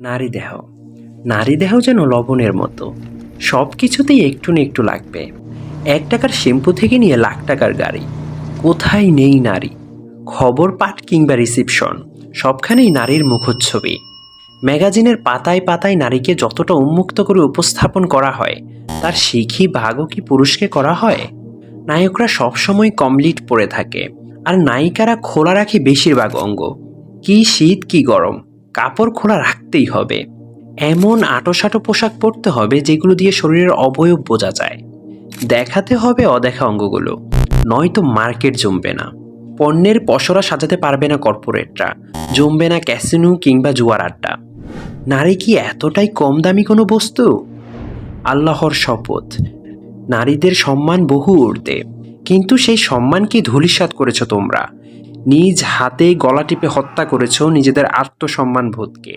নারী দেহ। নারী দেহ যেন লবণের মতো। সব কিছুতেই একটু না একটু লাগবে। এক টাকার শ্যাম্পু থেকে নিয়ে লাখ টাকার গাড়ি। কোথায় নেই নারী? খবর পাঠ কিংবা রিসিপশন, সবখানেই নারীর মুখচ্ছবি। ম্যাগাজিনের পাতায় পাতায় নারীকে যতটা উন্মুক্ত করে উপস্থাপন করা হয়, তার শিখি ভাগও কি পুরুষকে করা হয়? নায়করা সবসময় কমপ্লিট পরে থাকে, আর নায়িকারা খোলা রাখে বেশিরভাগ অঙ্গ। কি শীত, কি গরম। কাপড় খোলা রাখতেই হবে। এমন আটোসাটো পোশাক পরতে হবে যেগুলো দিয়ে শরীরের অবয়ব বোঝা যায়। দেখাতে হবে অদেখা অঙ্গগুলো, নয়তো মার্কেট জমবে না। পণ্যের পসরা সাজাতে পারবে না কর্পোরেটরা, জমবে না ক্যাসিনো কিংবা জুয়ার আড্ডা। নারী কি এতটাই কম দামি কোনো বস্তু? আল্লাহর শপথ, নারীদের সম্মান বহু ঊর্ধ্বে। কিন্তু সেই সম্মান কি ধূলিসাৎ করেছ তোমরা? নিজ হাতে গলা টিপে হত্যা করেছ নিজেদের আত্মসম্মান বোধকে